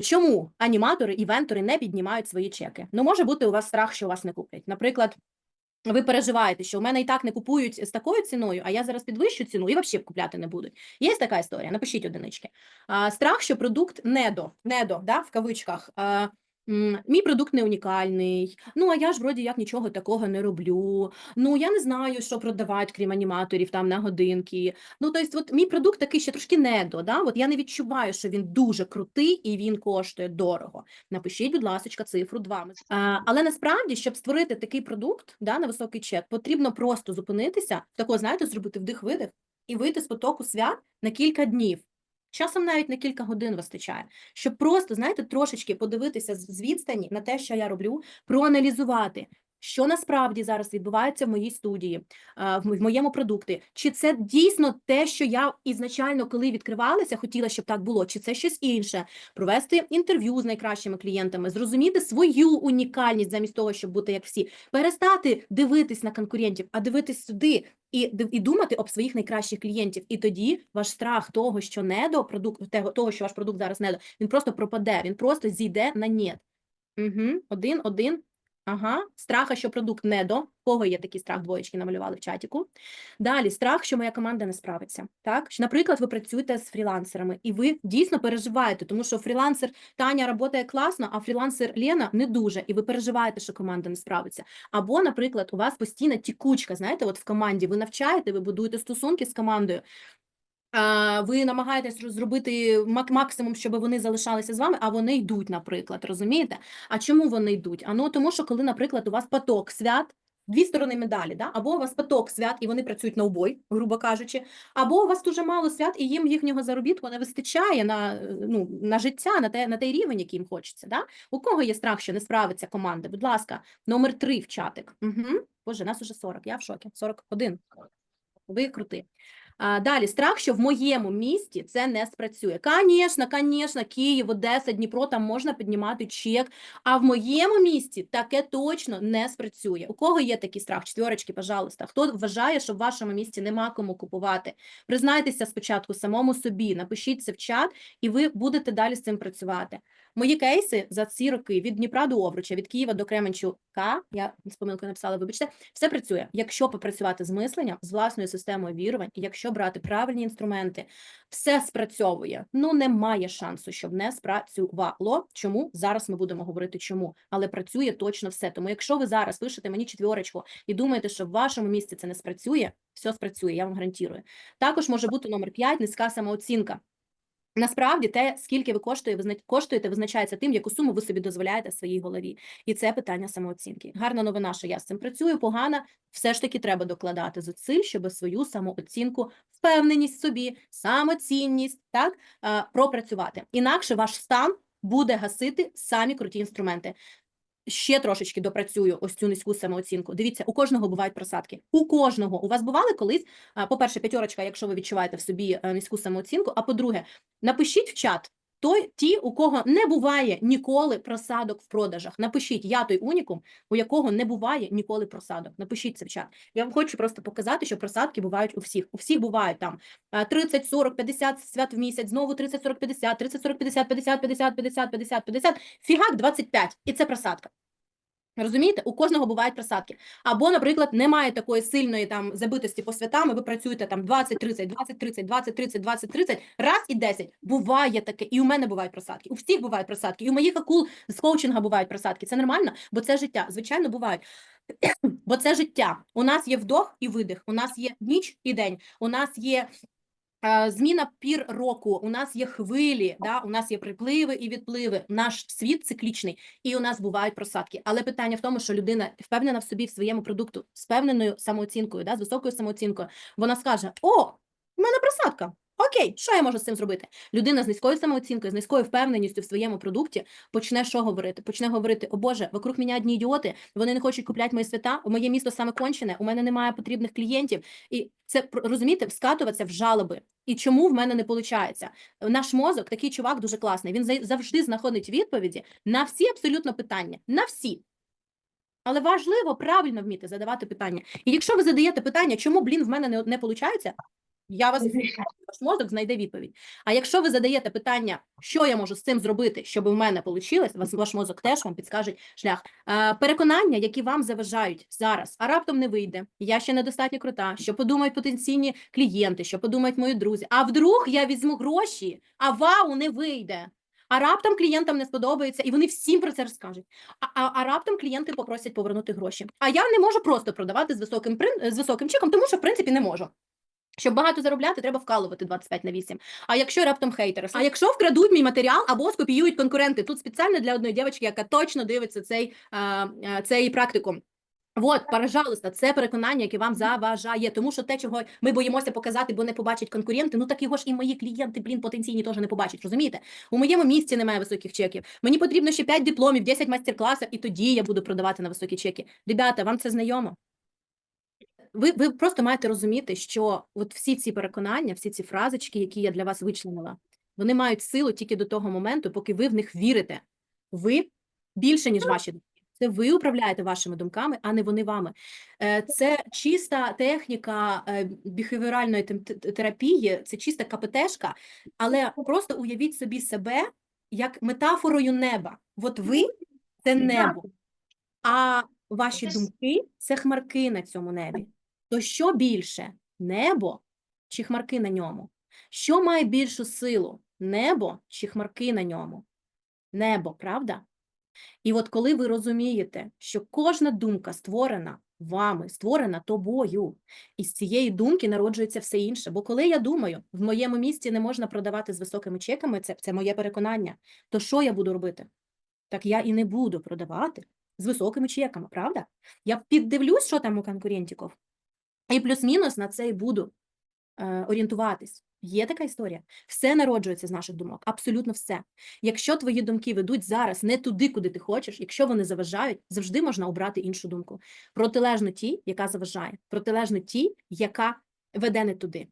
Чому аніматори, івентори не піднімають свої чеки? Ну, може бути у вас страх, що вас не куплять. Наприклад, ви переживаєте, що у мене і так не купують з такою ціною, а я зараз підвищу ціну і взагалі купляти не будуть. Є така історія, напишіть одинички. А, страх, що продукт недо, недо, да, в кавичках. А, Мій продукт не унікальний. Ну, а я ж вроді як нічого такого не роблю. Ну, я не знаю, що продавати, крім аніматорів там на годинки. Ну, тобто, от мій продукт такий ще трошки недо. Да? От я не відчуваю, що він дуже крутий і він коштує дорого. Напишіть, будь ласка, цифру 2. А, але насправді, щоб створити такий продукт да, на високий чек, потрібно просто зупинитися, такого, знаєте, зробити вдих-видих і вийти з потоку свят на кілька днів. Часом навіть на кілька годин вистачає, щоб просто, знаєте, трошечки подивитися з відстані на те, що я роблю, проаналізувати, що насправді зараз відбувається в моїй студії, в моєму продукті. Чи це дійсно те, що я ізначально, коли відкривалася, хотіла, щоб так було, чи це щось інше, провести інтерв'ю з найкращими клієнтами, зрозуміти свою унікальність замість того, щоб бути як всі, перестати дивитись на конкурентів, а дивитись сюди і, і думати об своїх найкращих клієнтів. І тоді ваш страх того, що недо продукт, того, того, що ваш продукт зараз недо, він просто пропаде, він просто зійде на нет. Угу. Один, один. Ага, страха, що продукт недо. В Кого є такий страх? Двоєчки намалювали в чатіку. Далі страх, що моя команда не справиться. Так, наприклад, ви працюєте з фрілансерами, і ви дійсно переживаєте, тому що фрілансер Таня працює класно, а фрілансер Лена не дуже, і ви переживаєте, що команда не справиться. Або, наприклад, у вас постійна тікучка, знаєте, от в команді ви навчаєте, ви будуєте стосунки з командою. Ви намагаєтесь зробити максимум, щоб вони залишалися з вами, а вони йдуть, наприклад, розумієте? А чому вони йдуть? А ну тому, що коли, наприклад, у вас поток свят, дві сторони медалі, да? або у вас поток свят, і вони працюють на обой, грубо кажучи, або у вас дуже мало свят, і їм їхнього заробітку не вистачає на, ну, на життя, на, те, на той рівень, який їм хочеться. Да? У кого є страх, що не справиться команда? Будь ласка, номер три в чатик. Угу. Боже, нас уже 40, я в шокі. 41. Ви крути. Далі, страх, що в моєму місті це не спрацює. Звісно, звісно, Київ, Одеса, Дніпро, там можна піднімати чек, а в моєму місті таке точно не спрацює. У кого є такий страх? Четверочки, пожалуйста. Хто вважає, що в вашому місті нема кому купувати? Признайтеся спочатку самому собі, напишіть це в чат, і ви будете далі з цим працювати. Мої кейси за ці роки від Дніпра до Овруча, від Києва до Кременчука, я з помилкою написала, вибачте, все працює. Якщо попрацювати з мисленням, з власною системою вірувань, і якщо брати правильні інструменти, все спрацьовує. Ну немає шансу, щоб не спрацювало. Чому зараз ми будемо говорити чому, але працює точно все. Тому, якщо ви зараз пишете мені четвірочку і думаєте, що в вашому місці це не спрацює, все спрацює, я вам гарантую. Також може бути номер 5 – низька самооцінка. Насправді, те, скільки ви коштує, коштуєте, визначається тим, яку суму ви собі дозволяєте в своїй голові. І це питання самооцінки. Гарна новина, що я з цим працюю, погана, все ж таки треба докладати зусиль, щоб свою самооцінку, впевненість собі, самоцінність, так, пропрацювати. Інакше ваш стан буде гасити самі круті інструменти. Ще трошечки допрацюю ось цю низьку самооцінку. Дивіться, у кожного бувають просадки. У кожного. У вас бували колись, по-перше, п'ятерочка, якщо ви відчуваєте в собі е, низьку самооцінку, а по-друге, напишіть в чат той, ті, у кого не буває ніколи просадок в продажах. Напишіть, я той унікум, у якого не буває ніколи просадок. Напишіть це в чат. Я вам хочу просто показати, що просадки бувають у всіх. У всіх бувають там е, 30, 40, 50 свят в місяць, знову 30, 40, 50, 30, 40, 50, 50, 50, 50, 50, 50, фігак 25. І це просадка. Розумієте, у кожного бувають просадки. Або, наприклад, немає такої сильної там забитості по святам, і ви працюєте там 20, 30, 20, 30, 20, 30, 20, 30, раз і 10. Буває таке, і у мене бувають просадки. У всіх бувають просадки, і у моїх акул з коучинга бувають просадки. Це нормально, бо це життя. Звичайно, бувають. Бо це життя. У нас є вдох і видих, у нас є ніч і день, у нас є зміна пір року, у нас є хвилі, да? у нас є припливи і відпливи. Наш світ циклічний, і у нас бувають просадки. Але питання в тому, що людина впевнена в собі, в своєму продукту, з певненою самооцінкою, да? з високою самооцінкою, вона скаже: О, в мене просадка. Окей, що я можу з цим зробити? Людина з низькою самооцінкою, з низькою впевненістю в своєму продукті почне що говорити? Почне говорити: О Боже, вокруг мене одні ідіоти, вони не хочуть купляти мої свята, моє місто саме кончене, у мене немає потрібних клієнтів. І це розумієте, скатуватися в жалоби. І чому в мене не виходить? Наш мозок, такий чувак дуже класний. Він завжди знаходить відповіді на всі абсолютно питання. На всі. Але важливо правильно вміти задавати питання. І якщо ви задаєте питання, чому, блін, в мене не, не виходить, Я вас ваш мозок знайде відповідь. А якщо ви задаєте питання, що я можу з цим зробити, щоб у мене вийшло, ваш мозок теж вам підскаже шлях. Е, переконання, які вам заважають зараз, а раптом не вийде. Я ще недостатньо крута. Що подумають потенційні клієнти, що подумають мої друзі. А вдруг я візьму гроші, а вау, не вийде. А раптом клієнтам не сподобається, і вони всім про це розкажуть. А, а, а раптом клієнти попросять повернути гроші. А я не можу просто продавати з високим з високим чеком, тому що в принципі не можу. Щоб багато заробляти, треба вкалувати 25 на 8. А якщо раптом хейтери, а якщо вкрадуть мій матеріал або скопіюють конкуренти, тут спеціально для одної дівчинки, яка точно дивиться цей, цей практикум. От, пожалуйста, це переконання, яке вам заважає, тому що те, чого ми боїмося показати, бо не побачать конкуренти, ну так його ж і мої клієнти, блін, потенційні теж не побачать, розумієте? У моєму місці немає високих чеків. Мені потрібно ще 5 дипломів, 10 майстер-класів, і тоді я буду продавати на високі чеки. Ребята, вам це знайомо? Ви, ви просто маєте розуміти, що от всі ці переконання, всі ці фразочки, які я для вас вичленила, вони мають силу тільки до того моменту, поки ви в них вірите. Ви більше, ніж ваші думки. Це ви управляєте вашими думками, а не вони вами. Е, Це чиста техніка е, біхевіоральної терапії, це чиста КПТшка, але просто уявіть собі себе як метафорою неба. От ви це небо, а ваші думки це хмарки на цьому небі. То що більше небо чи хмарки на ньому? Що має більшу силу? Небо чи хмарки на ньому? Небо, правда? І от коли ви розумієте, що кожна думка створена вами, створена тобою, і з цієї думки народжується все інше. Бо коли я думаю, в моєму місті не можна продавати з високими чеками, це, це моє переконання, то що я буду робити? Так я і не буду продавати з високими чеками, правда? Я піддивлюсь, що там у конкурентів, і плюс-мінус на це і буду е, орієнтуватись. Є така історія. Все народжується з наших думок, абсолютно все. Якщо твої думки ведуть зараз не туди, куди ти хочеш, якщо вони заважають, завжди можна обрати іншу думку. Протилежно тій, яка заважає, протилежно тій, яка веде не туди.